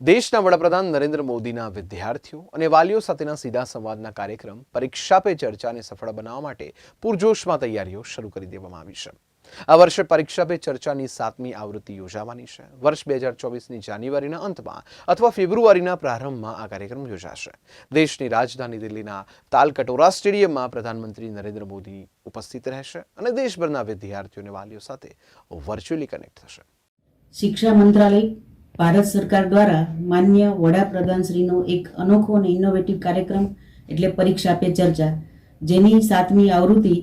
દેશના વડાપ્રધાન નરેન્દ્ર મોદીના વિદ્યાર્થીઓ અને વાલીઓ સાથેના સીધા સંવાદના કાર્યક્રમ, પરીક્ષા પે ચર્ચાને સફળ બનાવવા માટે પૂરજોશમાં તૈયારીઓ શરૂ કરી દેવામાં આવી છે. આ વર્ષે પરીક્ષા પે ચર્ચાની સાતમી આવૃત્તિ યોજાવાની છે. વર્ષ બે હજાર ચોવીસની જાન્યુઆરીના અંતમાં અથવા ફેબ્રુઆરીના પ્રારંભમાં આ કાર્યક્રમ યોજાશે. દેશની રાજધાની દિલ્હીના તાલકટોરા સ્ટેડિયમમાં પ્રધાનમંત્રી નરેન્દ્ર મોદી ઉપસ્થિત રહેશે અને દેશભરના વિદ્યાર્થીઓ અને વાલીઓ સાથે વર્ચ્યુઅલી કનેક્ટ થશે. શિક્ષા મંત્રાલય ભારત સરકાર દ્વારા માન્ય વડાપ્રધાનશ્રીનો એક અનોખો અને ઇનોવેટિવ કાર્યક્રમ, એટલે પરીક્ષા પે ચર્ચા. જેની સાતમી આવૃત્તિ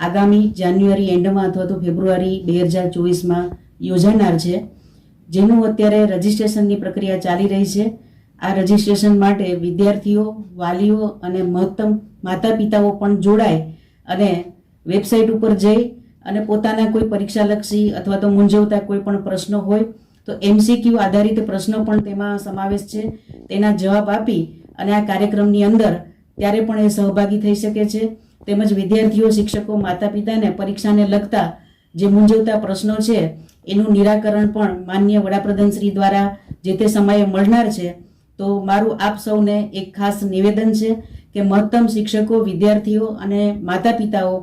આગામી જાન્યુઆરી એન્ડમાં અથવા તો ફેબ્રુઆરી બે હજાર ચોવીસમાં યોજાનાર છે. જેનું અત્યારે રજિસ્ટ્રેશનની પ્રક્રિયા ચાલી રહી છે. આ રજિસ્ટ્રેશન માટે વિદ્યાર્થીઓ, વાલીઓ અને મહત્તમ માતા પિતાઓ પણ જોડાય અને વેબસાઇટ ઉપર જઈ અને પોતાના કોઈ પરીક્ષાલક્ષી અથવા તો મૂંઝવતા કોઈ પણ પ્રશ્નો હોય તો એમસીક્યુ આધારિત પ્રશ્નો પણ તેમાં સમાવેશ છે. તેના જવાબ આપી અને આ કાર્યક્રમની અંદર ત્યારે પણ એ સહભાગી થઈ શકે છે. તેમજ વિદ્યાર્થીઓ, શિક્ષકો માતા પિતાને પરીક્ષાને લગતા જે મૂંઝવતા પ્રશ્નો છે, એનું નિરાકરણ પણ માન્ય વડાપ્રધાન શ્રી દ્વારા જે તે સમયે મળનાર છે. તો મારું આપ સૌને એક ખાસ નિવેદન છે કે મહત્તમ શિક્ષકો, વિદ્યાર્થીઓ અને માતા પિતાઓ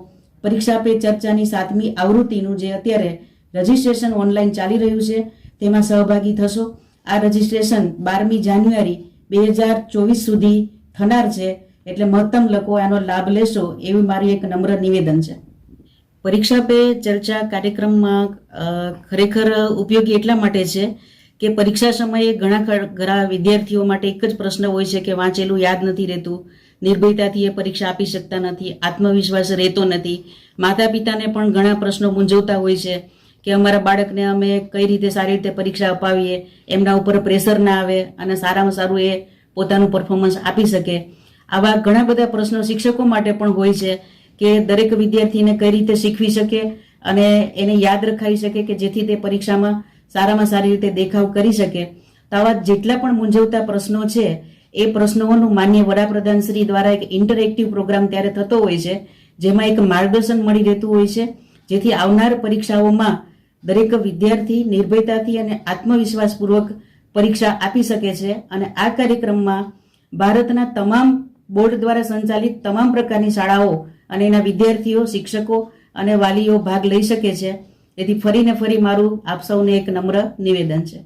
પરીક્ષા પે ચર્ચાની સાતમી આવૃત્તિનું જે અત્યારે રજિસ્ટ્રેશન ઓનલાઈન ચાલી રહ્યું છે તેમાં સહભાગી થશો. આ રજિસ્ટ્રેશન બારમી જાન્યુઆરી બે હજાર ચોવીસ સુધી થનાર છે એટલે મહત્તમ લોકો આનો લાભ લેશો એવી મારી એક નમ્ર નિવેદન છે. પરીક્ષા પે ચર્ચા કાર્યક્રમમાં ખરેખર ઉપયોગી એટલા માટે છે કે પરીક્ષા સમયે ઘણા ઘણા વિદ્યાર્થીઓ માટે એક જ પ્રશ્ન હોય છે કે વાંચેલું યાદ નથી રહેતું, નિર્ભયતાથી એ પરીક્ષા આપી શકતા નથી, આત્મવિશ્વાસ રહેતો નથી. માતા પિતાને પણ ઘણા પ્રશ્નો મૂંઝવતા હોય છે. કે અમારા બાળકને અમે કઈ રીતે સારી રીતે પરીક્ષા અપાવીએ, એમના ઉપર પ્રેશર ના આવે અને સારામાં સારું એ પોતાનું પરફોર્મન્સ આપી શકે. આવા ઘણા બધા પ્રશ્નો શિક્ષકો માટે પણ હોય છે કે દરેક વિદ્યાર્થીને કઈ રીતે શીખવી શકે અને એને યાદ રખાવી શકે કે જેથી તે પરીક્ષામાં સારામાં સારી રીતે દેખાવ કરી શકે. તો આવા જેટલા પણ મૂંઝવતા પ્રશ્નો છે, એ પ્રશ્નોનું માન્ય વડાપ્રધાન શ્રી દ્વારા એક ઇન્ટરેક્ટિવ પ્રોગ્રામ ત્યારે થતો હોય છે, જેમાં એક માર્ગદર્શન મળી રહેતું હોય છે, જેથી આવનાર પરીક્ષાઓમાં દરેક વિદ્યાર્થી નિર્ભયતાથી અને આત્મવિશ્વાસપૂર્વક પરીક્ષા આપી શકે છે અને આ કાર્યક્રમમાં ભારતના તમામ બોર્ડ દ્વારા સંચાલિત તમામ પ્રકારની શાળાઓ અને એના વિદ્યાર્થીઓ, શિક્ષકો અને વાલીઓ ભાગ લઈ શકે છે. તેથી ફરીને ફરી મારું આપ સૌને એક નમ્ર નિવેદન છે.